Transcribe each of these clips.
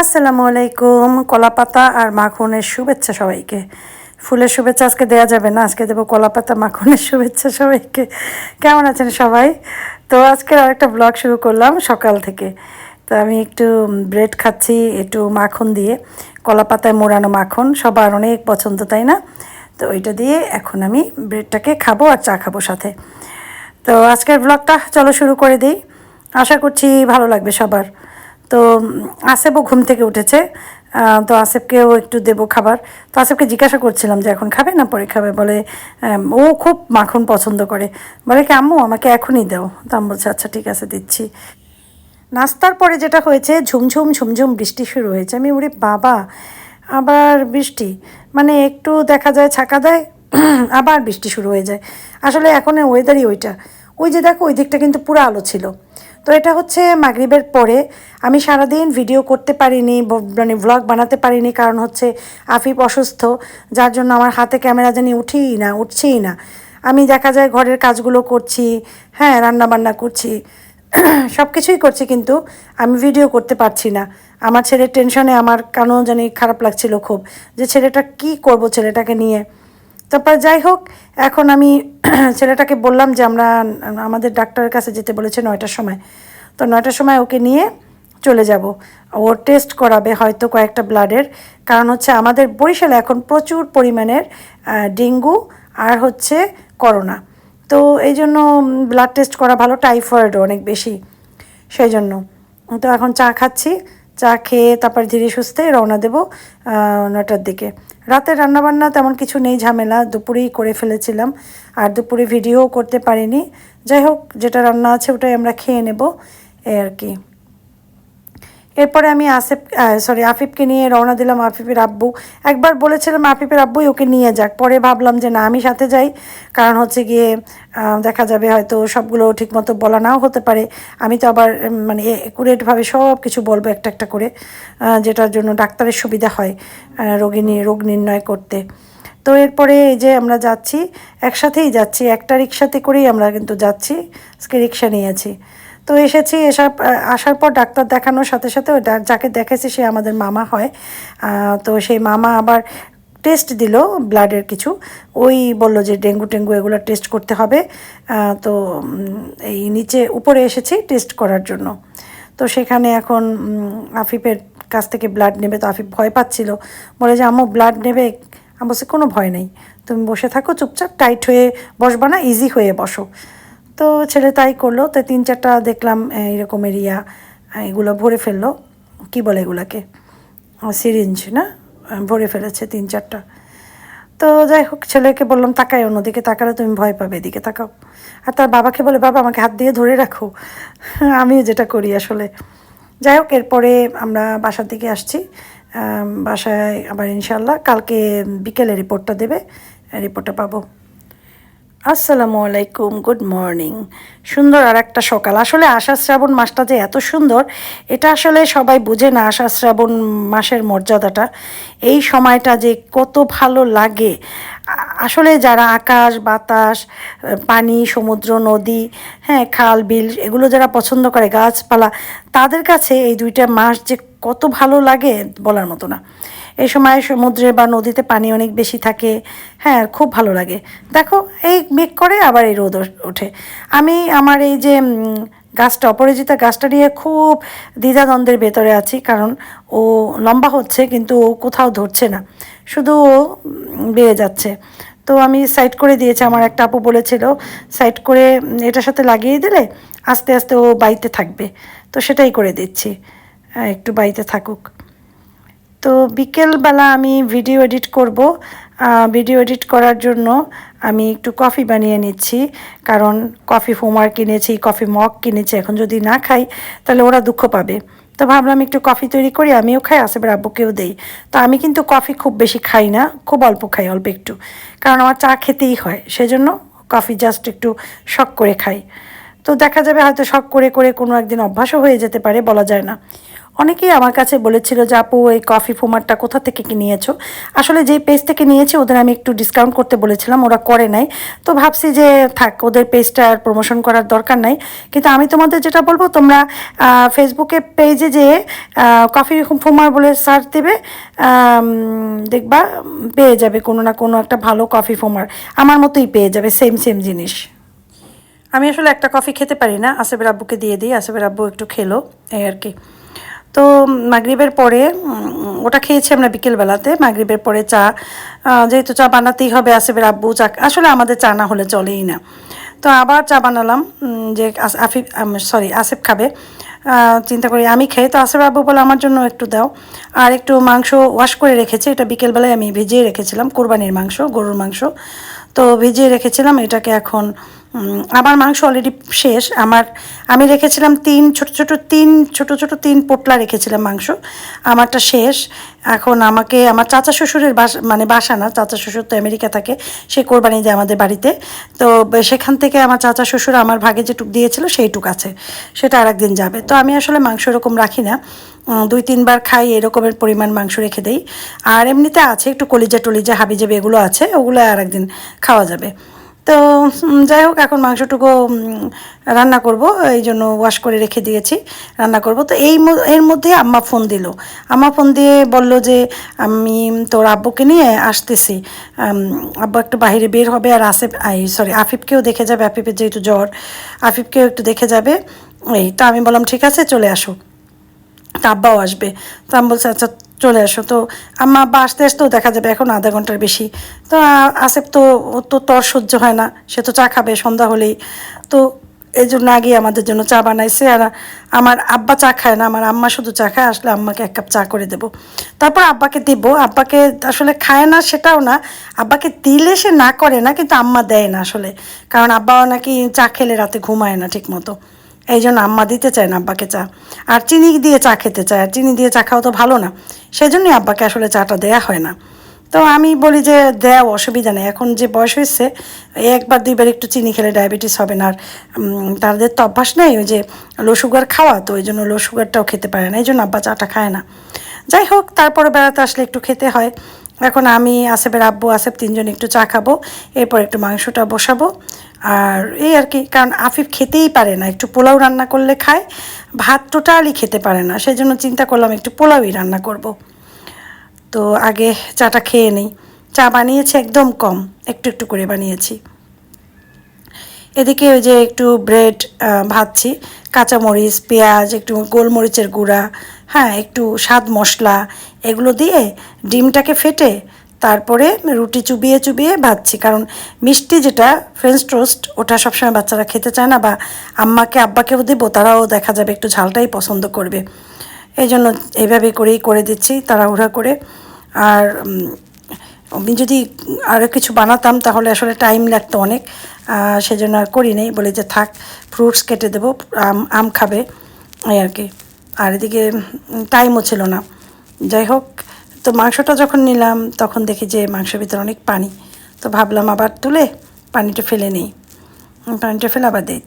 আসসালামু আলাইকুম, কলাপাতা আর মাখনের শুভেচ্ছা সবাইকে। ফুলের শুভেচ্ছা আজকে দেওয়া যাবে না, আজকে দেবো কলাপাতা, মাখনের শুভেচ্ছা সবাইকে। কেমন আছেন সবাই? তো আজকে আরেকটা ব্লগ শুরু করলাম সকাল থেকে। তো আমি একটু ব্রেড খাচ্ছি, একটু মাখন দিয়ে। কলাপাতায় মোড়ানো মাখন, সবার অনেক পছন্দ, তাই না? তো ওইটা দিয়ে এখন আমি ব্রেডটাকে খাব আর চা খাব সাথে। তো আজকের ব্লগটা চলো শুরু করে দিই। আশা করছি ভালো লাগবে সবার। তো আসেফও ঘুম থেকে উঠেছে। তো আসেফকেও একটু দেবো খাবার। তো আসেফকে জিজ্ঞাসা করছিলাম যে, এখন খাবে না পরে খাবে? বলে ও খুব মাখন পছন্দ করে। বলে কি, আম্মু, আমাকে এখনই দাও। তো আমি বলছি আচ্ছা ঠিক আছে, দিচ্ছি। নাস্তার পরে যেটা হয়েছে, ঝুমঝুম ঝুমঝুম বৃষ্টি শুরু হয়েছে। আমি উড়ি বাবা, আবার বৃষ্টি? মানে একটু দেখা যায়, ছাকা দেয়, আবার বৃষ্টি শুরু হয়ে যায়। আসলে এখন ওয়েদারই ওইটা। ওই যে দেখো, ওই দিকটা কিন্তু পুরো আলো ছিল। তো এটা হচ্ছে মাগরিবের পরে। আমি সারাদিন ভিডিও করতে পারিনি মানে ভ্লগ বানাতে পারিনি, কারণ হচ্ছে আফিফ অসুস্থ। যার জন্য আমার হাতে ক্যামেরা জানি উঠিই না, উঠছেই না। আমি দেখা যায় ঘরের কাজগুলো করছি হ্যাঁ রান্না বান্না করছি সব কিছুই করছি কিন্তু আমি ভিডিও করতে পারছি না। আমার ছেলের টেনশনে আমার কেন জানি খারাপ লাগছিল খুব, যে ছেলেটা কি করব ছেলেটাকে নিয়ে। তারপর যাই হোক, এখন আমি ছেলেটাকে বললাম যে আমরা, আমাদের ডাক্তারের কাছে যেতে বলেছে নয়টার সময়। তো নয়টার সময় ওকে নিয়ে চলে যাব। ও টেস্ট করাবে হয়তো কয়েকটা ব্লাডের কারণ হচ্ছে আমাদের বরিশালে এখন প্রচুর পরিমাণের ডেঙ্গু আর হচ্ছে করোনা। তো এই জন্য ব্লাড টেস্ট করা ভালো টাইফয়েডও অনেক বেশি। সেই জন্য। তো এখন চা খাচ্ছি। চা খেয়ে তারপর ধীরে সুস্থে রওনা দেবো নটার দিকে। রাতে রান্নাবান্না তেমন কিছু নেই, ঝামেলা। দুপুরেই করে ফেলেছিলাম, আর দুপুরে ভিডিও করতে পারিনি। যাই হোক, যেটা রান্না আছে ওটাই আমরা খেয়ে নেব, এই আর কি। এরপরে আমি আসিফ সরি আফিফকে নিয়ে রওনা দিলাম আফিফের আব্বু। একবার বলেছিলাম, আফিফের আব্বুই ওকে নিয়ে যাক। পরে ভাবলাম যে, না, আমি সাথে যাই। কারণ হচ্ছে গিয়ে দেখা যাবে হয়তো সবগুলো ঠিকমতো বলা নাও হতে পারে। আমি তো আবার মানে একুরেটভাবে সব কিছু বলব একটা একটা করে যেটার জন্য ডাক্তারের সুবিধা হয় রোগী নিয়ে রোগ নির্ণয় করতে। তো এরপরে এই যে আমরা যাচ্ছি, একসাথেই যাচ্ছি, একটা রিক্সাতে করেই আমরা কিন্তু যাচ্ছি, আজকে রিক্সা নিয়েছি তো এসেছি এসব আসার পর ডাক্তার দেখানোর সাথে সাথে ওই যাকে দেখেছি সে আমাদের মামা হয়। তো সেই মামা আবার টেস্ট দিল ব্লাডের কিছু। ওই বলল যে ডেঙ্গু টেঙ্গু এগুলো টেস্ট করতে হবে। তো এই নিচে উপরে এসেছি টেস্ট করার জন্য। তো সেখানে এখন আফিফের কাছ থেকে ব্লাড নেবে। তো আফিফ ভয় পাচ্ছিল। বলে যে, আম্মু ব্লাড নেবে? আমি কোনো ভয় নেই। তুমি বসে থাকো চুপচাপ টাইট হয়ে বসবা না ইজি হয়ে বসো। তো ছেলে তাই করল, তো তিন চারটা দেখলাম এরকম এরিয়া এগুলো ভরে ফেলল। কি বলে এগুলাকে? সিরিঞ্জ না? ভরে ফেলেছে তিন চারটা। তো যাই হোক, ছেলেকে বললাম তাকাই অন্যদিকে, তাকালে তুমি ভয় পাবে, এদিকে তাকাও। আর তার বাবাকে বলে, বাবা, আমাকে হাত দিয়ে ধরে রাখো। আমিও যেটা করি আসলে। যাই হোক, এরপরে আমরা বাসার দিকে আসছি। বাসায় আবার ইনশাল্লাহ কালকে বিকেলে রিপোর্টটা দেবে রিপোর্টটা পাবো। আসসালামু আলাইকুম গুড মর্নিং সুন্দর আর একটা সকাল। আসলে আষাঢ় শ্রাবণ মাসটা যে এত সুন্দর, এটা আসলে সবাই বুঝে না আষাঢ় শ্রাবণ মাসের মর্যাদাটা। এই সময়টা যে কত ভালো লাগে। আসলে যারা আকাশ, বাতাস পানি, সমুদ্র, নদী হ্যাঁ খাল, বিল এগুলো যারা পছন্দ করে, গাছপালা, তাদের কাছে এই দুইটা মাস যে কত ভালো লাগে বলার মতো না। এই সময় সমুদ্রে বা নদীতে পানি অনেক বেশি থাকে। হ্যাঁ খুব ভালো লাগে। দেখো, এই মেঘ করে আবার এই রোদ ওঠে আমি আমার এই যে গাছটা, অপরাজিতা গাছটা নিয়ে খুব দ্বিধাদ্বন্দ্বের ভেতরে আছি, কারণ ও লম্বা হচ্ছে, কিন্তু ও কোথাও ধরছে না। শুধু ও বেড়ে যাচ্ছে। তো আমি সাইড করে দিয়েছি, আমার একটা আপু বলেছিল, সাইড করে এটার সাথে লাগিয়ে দিলে আস্তে আস্তে ও বাড়িতে থাকবে। তো সেটাই করে দিচ্ছি। একটু বাড়িতে থাকুক। তো বিকেলবেলা আমি ভিডিও এডিট করব। ভিডিও এডিট করার জন্য আমি একটু কফি বানিয়ে নিচ্ছি। কারণ কফি ফোমার কিনেছি কফি মগ কিনেছি, এখন যদি না খাই, তাহলে ওরা দুঃখ পাবে। তো ভাবলাম একটু কফি তৈরি করি, আমিও খাই আসেবার আব্বুকেও দেই। তো আমি কিন্তু কফি খুব বেশি খাই না, খুব অল্প খাই, অল্প একটু। কারণ আমার চা খেতেই হয়, সেজন্য কফি জাস্ট একটু শখ করে খাই। তো দেখা যাবে হয়তো শখ করে করে কোনো একদিন অভ্যাসও হয়ে যেতে পারে, বলা যায় না। অনেকেই আমার কাছে বলেছিল যে, আপু, এই কফি ফোমারটা কোথা থেকে কি নিয়েছো? আসলে যেই পেজ থেকে নিয়েছি, ওদের আমি একটু ডিসকাউন্ট করতে বলেছিলাম, ওরা করে নাই। তো ভাবছি যে, থাক, ওদের পেজটা আর প্রমোশন করার দরকার নাই। কিন্তু আমি তোমাদের যেটা বলব, তোমরা ফেসবুকে পেজে যে কফি ফোমার বলে সার্চ দেবে দেখবা পেয়ে যাবে কোনো না কোনো একটা ভালো কফি ফোমার। আমার মতোই পেয়ে যাবে সেম সেম জিনিস। আমি আসলে একটা কফি খেতে পারি না, আসেফের আব্বুকে দিয়ে দিই, আসেফের আব্বু একটু খেলো, এই আর কি। তো মাগরিবের পরে ওটা খেয়েছি আমরা বিকেলবেলাতে, মাগরিবের পরে চা যেহেতু চা বানাতেই হবে আসেফের আব্বু, চা, আসলে আমাদের চা না হলে চলেই না। তো আবার চা বানালাম যে আফিফ সরি আসেফ খাবে। চিন্তা করি আমি খেয়ে তো আসেফ আব্বু বলে আমার জন্য একটু দাও। আর একটু মাংস ওয়াশ করে রেখেছি, এটা বিকেলবেলায় আমি ভিজিয়ে রেখেছিলাম, কোরবানির মাংস, গরুর মাংস। তো ভিজিয়ে রেখেছিলাম, এটাকে এখন আমার মাংস অলরেডি শেষ। আমার, আমি রেখেছিলাম তিন, ছোট ছোট তিন, ছোট ছোট তিন পোটলা রেখেছিলাম মাংস। আমারটা শেষ। এখন আমাকে, আমার চাচা শ্বশুরের বাসা মানে বাসা না, চাচা শ্বশুর তো আমেরিকা থাকে, সে কোরবানি দেয় আমাদের বাড়িতে। তো সেখান থেকে আমার চাচা শ্বশুর আমার ভাগে যেটুক দিয়েছিল, সেইটুক আছে। সেটা আর একদিন যাবে। তো আমি আসলে মাংস এরকম রাখি না। দুই, তিনবার খাই, এরকমের পরিমাণ মাংস রেখে দেই। আর এমনিতে আছে, একটু কলিজা টলিজা হাবিজাবি এগুলো আছে, ওগুলো আর একদিন খাওয়া যাবে। তো যাই হোক, এখন মাংসটুকু রান্না করব, এই জন্য ওয়াশ করে রেখে দিয়েছি, রান্না করব। তো এই এর মধ্যে আম্মা ফোন দিল। আম্মা ফোন দিয়ে বলল যে, আমি তোর আব্বুকে নিয়ে আসতেছি। আব্বু একটু বাইরে বের হবে আর আই সরি আফিফকেও দেখে যাবে, আফিফের যেহেতু জ্বর, আফিফকেও একটু দেখে যাবে। এই, তো আমি বললাম, ঠিক আছে, চলে আসো। তা আব্বাও আসবে। তো আমি বলছি আচ্ছা চলে আসো। তো আম্মা আব্বা আসতে আসতেও দেখা যাবে, এখন আধা ঘণ্টার বেশি। তো আ- আসেফ তো তো তর সহ্য হয় না, সে তো চা খাবে সন্ধ্যা হলেই। তো এই জন্য আগে আমাদের জন্য চা বানাইছে, আর আমার আব্বা চা খায় না, আমার আম্মা শুধু চা খায়, আসলে আম্মাকে এক কাপ চা করে দেবো। তারপর আব্বাকে দিব, আব্বাকে আসলে খায় না, সেটাও না, আব্বাকে দিলে সে না করে না, কিন্তু আম্মা দেয় না আসলে। কারণ আব্বাও নাকি চা খেলে রাতে ঘুমায় না ঠিক মতো এই জন্য আম্মা দিতে চায় না আব্বাকে চা। আর চিনি দিয়ে চা খেতে চায়, আর চিনি দিয়ে চা খাওয়া তো ভালো না। সেই জন্যই আব্বাকে আসলে চাটা দেয়া হয় না। তো আমি বলি যে দেও অসুবিধা নেই। এখন যে বয়স হয়েছে, একবার দুইবার একটু চিনি খেলে ডায়াবেটিস হবে না। আর তাদের তো অভ্যাস নেই ওই যে লো সুগার খাওয়া, তো ওই জন্য লো সুগারটাও খেতে পারে না। এই জন্য আব্বা চাটা খায় না। যাই হোক, তারপরে বেড়াতে আসলে একটু খেতে হয়। এখন আমি আসেফের আব্বু আসেফ তিনজন একটু চা খাব, এরপর একটু মাংসটা বসাবো আর এই আর কি, কারণ আফিফ খেতেই পারে না, একটু পোলাও রান্না করলে খায়, ভাত টোটালি খেতে পারে না সেই জন্য চিন্তা করলাম একটু পোলাওই রান্না করব। তো আগে চাটা খেয়ে নেই, চা বানিয়েছি একদম কম, একটু একটু করে বানিয়েছি এদিকে ওই যে একটু ব্রেড ভাজছি, কাঁচামরিচ, পেঁয়াজ, একটু গোলমরিচের গুঁড়া হ্যাঁ একটু স্বাদ মশলা এগুলো দিয়ে ডিমটাকে ফেটে তারপরে রুটি চুবিয়ে চুবিয়ে ভাজছি। কারণ মিষ্টি যেটা ফ্রেঞ্চ টোস্ট ওটা সবসময় বাচ্চারা খেতে চায় না বা আম্মাকে, আব্বাকেও দেবো, তারাও দেখা যাবে একটু ঝালটাই পছন্দ করবে। এই জন্য এইভাবে করেই করে দিচ্ছি তাড়াহুড়া করে। আর আমি যদি আরও কিছু বানাতাম তাহলে আসলে টাইম লাগতো অনেক। সেজন্য আর করি নেই, বলে যে থাক ফ্রুটস কেটে দেবো, আম আম খাবে, এই আর কি। আর এদিকে টাইমও ছিল না। যাই হোক, তো মাংসটা যখন নিলাম, তখন দেখি যে মাংসের ভিতরে অনেক পানি। তো ভাবলাম আবার তুলে পানিটা ফেলে নিই। পানিটা ফেলে আবার দিই।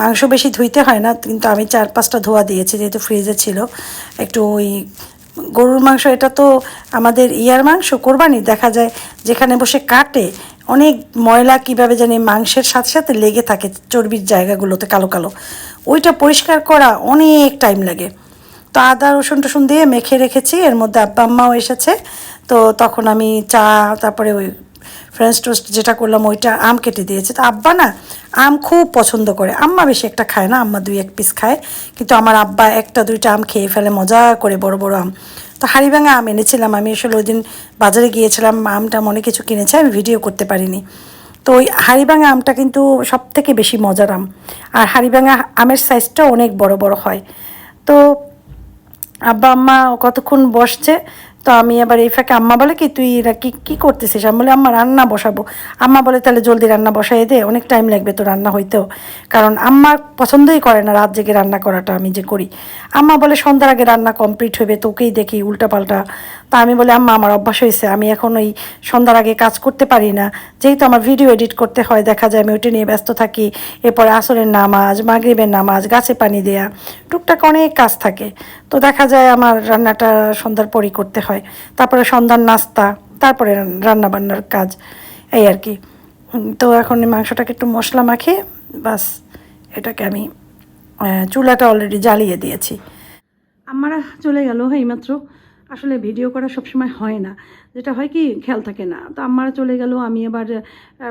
মাংস বেশি ধুইতে হয় না, কিন্তু আমি চার পাঁচটা ধোয়া দিয়েছি, যেহেতু ফ্রিজে ছিল। একটু ওই গরুর মাংস, এটা তো আমাদের ইয়ার মাংস, কোরবানি। দেখা যায় যেখানে বসে কাটে, অনেক ময়লা কীভাবে জানি মাংসের সাথে সাথে লেগে থাকে চর্বির জায়গাগুলোতে কালো কালো। ওইটা পরিষ্কার করা অনেক টাইম লাগে। তো আদা, রসুন টসুন দিয়ে মেখে রেখেছি, এর মধ্যে আব্বা আম্মাও এসেছে। তো তখন আমি চা, তারপরে ওই ফ্রেঞ্চ টোস্ট যেটা করলাম, ওইটা আম কেটে দিয়েছে। তো আব্বা না, আম খুব পছন্দ করে। আম্মা বেশি একটা খায় না, আম্মা দুই এক পিস খায়। কিন্তু আমার আব্বা একটা, দুইটা আম খেয়ে ফেলে, মজা করে বড় বড় আম। তো হাড়িভাঙা আম এনেছিলাম আমি। আসলে ওই দিন বাজারে গিয়েছিলাম আমটা অনেক কিছু কিনেছে, আমি ভিডিও করতে পারিনি। তো ওই হাড়িভাঙা আমটা কিন্তু সব থেকে বেশি মজার আম। আর হাড়িভাঙা আমের সাইজটা অনেক বড় বড় হয়। তো আব্বা আম্মা কতক্ষণ বসছে? তো আমি আবার এই ফাঁকে আম্মা বলে কি, তুই এরা কি, কী করতেছিস? আমি বলে, আম্মা, রান্না বসাবো। আম্মা বলে, তাহলে জলদি রান্না বসাই দে, অনেক টাইম লাগবে তো রান্না হইতেও। কারণ আম্মা পছন্দই করে না রাত জেগে রান্না করাটা আমি যে করি। আম্মা বলে, সন্ধ্যার আগে রান্না কমপ্লিট হবে তোকেই দেখি উল্টাপাল্টা। তা আমি বলে, আম্মা, আমার অভ্যাস হয়েছে আমি এখন ওই সন্ধ্যার আগে কাজ করতে পারি না। যেহেতু আমার ভিডিও এডিট করতে হয়, দেখা যায় আমি ওইটা নিয়ে ব্যস্ত থাকি। এরপরে আসরের নামাজ, মাগরিবের নামাজ, গাছে পানি দেয়া, টুকটাক অনেক কাজ থাকে। তো দেখা যায় আমার রান্নাটা সন্ধ্যার পরই করতে হয়। তারপরে সন্ধ্যার নাস্তা, তারপরে রান্নাবান্নার কাজ, এই আর কি। তো এখন মাংসটাকে একটু মশলা মাখিয়ে বাস এটাকে আমি চুলাটা অলরেডি জ্বালিয়ে দিয়েছি। আমার চলে গেল, এইমাত্র। আসলে ভিডিও করা সবসময় হয় না। যেটা হয় কি, খেয়াল থাকে না। তো আমার চলে গেল, আমি আবার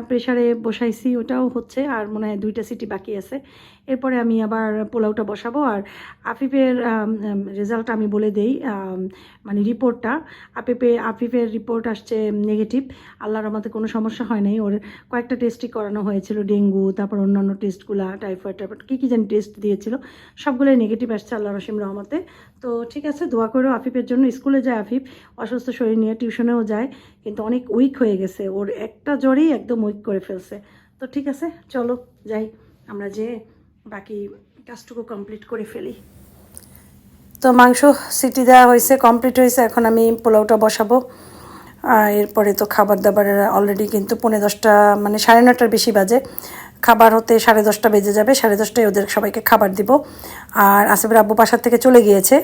প্রেশারে বসাইছি, ওটাও হচ্ছে, আর মনে হয় দুইটা সিটি বাকি আছে। এরপরে আমি আবার পোলাওটা বসাবো, আর আফিফের রেজাল্ট আমি বলে দেই মানে রিপোর্টটা। আফিফে, আফিফের রিপোর্ট আসছে নেগেটিভ আল্লাহর আমাদের কোনো সমস্যা হয় নাই। ওর কয়েকটা টেস্টই করানো হয়েছিল, ডেঙ্গু, তারপর অন্যান্য টেস্টগুলো টাইফয়েড টাইফয়েড কী কী জানি টেস্ট দিয়েছিল, সবগুলোই নেগেটিভ আসছে আল্লাহ রসিম রহমতে। তো ঠিক আছে, দোয়া করো আফিফের জন্য। স্কুলে যায় আফিফ, অসুস্থ শরীর নিয়ে টিউশনেও যায়, কিন্তু অনেক উইক হয়ে গেছে। ওর একটা জ্বরেই একদম উইক করে ফেলছে। তো ঠিক আছে, চলো যাই। আমরা যে বাকি কাজটুকু কমপ্লিট করে ফেলি। তো মাংস সিটি দেওয়া হয়েছে কমপ্লিট হয়েছে। এখন আমি পোলাওটা বসাবো। এরপরে তো খাবার দাবারের অলরেডি কিন্তু পৌনে দশটা মানে সাড়ে নটার বেশি বাজে। খাবার হতে সাড়ে দশটা বেজে যাবে, সাড়ে দশটায় ওদের সবাইকে খাবার দিব। আর আসিফের আব্বু বাসার থেকে চলে গিয়েছে।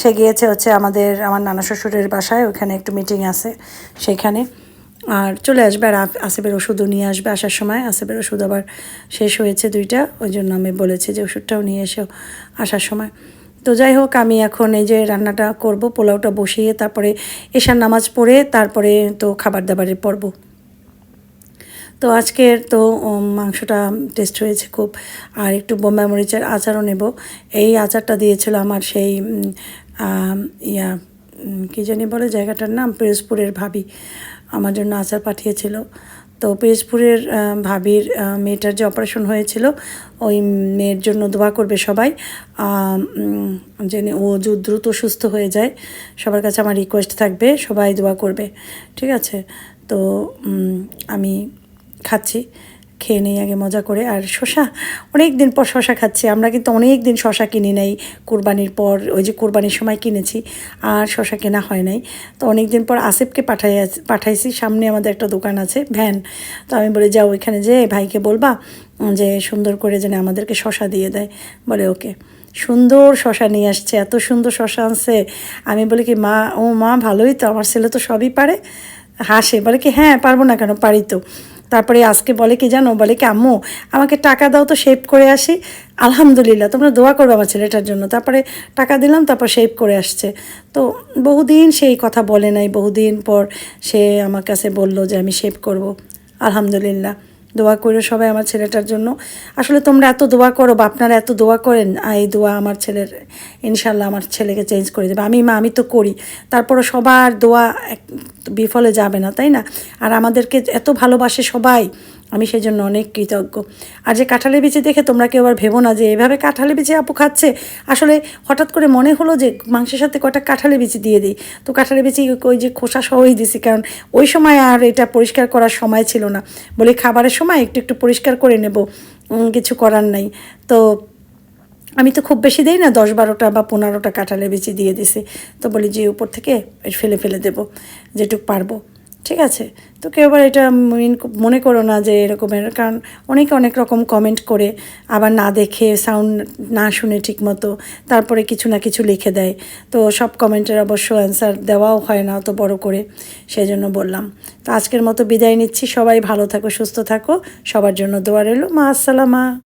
সে গিয়েছে হচ্ছে আমাদের, আমার নানা শ্বশুরের বাসায়, ওখানে একটু মিটিং আছে সেখানে। আর চলে আসবে আর আসিফের ওষুধও নিয়ে আসবে আসার সময়। আসিফের ওষুধ আবার শেষ হয়েছে দুইটা, ওই জন্য আমি বলেছি যে ওষুধটাও নিয়ে এসেও আসার সময়। তো যাই হোক, আমি এখন এই যে রান্নাটা করব, পোলাওটা বসিয়ে তারপরে এশার নামাজ পড়ে তারপরে তো খাবার দাবারের পর্ব। তো আজকের তো মাংসটা টেস্ট হয়েছে খুব। আর একটু বোম্বাই মরিচের আচারও নেব। এই আচারটা দিয়েছিল আমার সেই ইয়া কী জানি বলে জায়গাটার নাম? পিরোজপুরের ভাবি। আমার জন্য আচার পাঠিয়েছিল। তো পিরোজপুরের ভাবির মেয়েটার যে অপারেশন হয়েছিল, ওই মেয়ের জন্য দোয়া করবে সবাই। যেন ও দ্রুত সুস্থ হয়ে যায়। সবার কাছে আমার রিকোয়েস্ট থাকবে, সবাই দোয়া করবে। ঠিক আছে? তো আমি খাচ্ছি, খেয়ে নেই, আগে মজা করে। আর শশা অনেক দিন পর শশা খাচ্ছি। আমরা কিন্তু অনেক দিন শশা কিনি নাই, কোরবানির পর, ওই যে কোরবানির সময় কিনেছি, আর শশা কেনা হয় নাই। তো অনেক দিন পর আসিফকে পাঠাই পাঠাইছি, সামনে আমাদের একটা দোকান আছে, ভ্যান। তো আমি বলি, যাও ওইখানে যে, ভাইকে বলবা যে, সুন্দর করে যেন আমাদেরকে শশা দিয়ে দেয়। বলে, ওকে। সুন্দর শশা নিয়ে আসছে, এত সুন্দর শশা আনছে। আমি বলি কি, মা, ও মা, ভালোই তো, আমার ছেলে তো সবই পারে। হাসে, বলে কি হ্যাঁ পারব না কেন? পারি তো। তারপরে আজকে বলে কি জানো? বলে কি, আম্মু, আমাকে টাকা দাও তো শেভ করে আসি। আলহামদুলিল্লাহ, তোমরা দোয়া করবে আমার ছেলেটার জন্য। তারপরে টাকা দিলাম, তারপর শেভ করে আসছে। তো বহুদিন সেই কথা বলে নাই, বহুদিন পর সে আমার কাছে বলল যে আমি শেভ করব। আলহামদুলিল্লাহ। দোয়া করে সবাই আমার ছেলেটার জন্য। আসলে তোমরা এত দোয়া করো বা আপনারা এত দোয়া করেন এই দোয়া আমার ছেলের ইনশাল্লাহ আমার ছেলেকে চেঞ্জ করে দেবে। আমি মা, আমি তো করি। তারপরও সবার দোয়া বিফলে যাবে না, তাই না? আর আমাদেরকে এত ভালোবাসে সবাই। আমি সেই জন্য অনেক কৃতজ্ঞ। আর যে কাঁঠালি বিচি দেখে তোমরা কেউ আর ভেবো না যে এভাবে কাঁঠালি বিচি আপু খাচ্ছে। আসলে হঠাৎ করে মনে হলো যে মাংসের সাথে কটা কাঁঠালি বিচি দিয়ে দিই। তো কাঁঠালি বিচি ওই যে খোসা সহই দিছি, কারণ ওই সময় আর এটা পরিষ্কার করার সময় ছিল না। বলি খাবারের সময় একটু একটু পরিষ্কার করে নেব। কিছু করার নাই। তো আমি তো খুব বেশি দেই না, দশ বারোটা বা পনেরোটা কাঁঠালে বিচি দিয়ে দিছি। তো বলি যে উপর থেকে ফেলে ফেলে দেবো, যেটুক পারব। ঠিক আছে? তো কেউ আবার এটা মিন- করো না যে এরকমের, কারণ অনেকে অনেক রকম কমেন্ট করে, আবার না দেখে সাউন্ড না শুনে ঠিক মতো তারপরে কিছু না কিছু লিখে দেয়। তো সব কমেন্টের অবশ্য অ্যান্সার দেওয়াও হয় না অত বড় করে সেই জন্য বললাম। তো আজকের মতো বিদায় নিচ্ছি, সবাই ভালো থাকো, সুস্থ থাকো, সবার জন্য দোয়া রইল। মা আসসালামা।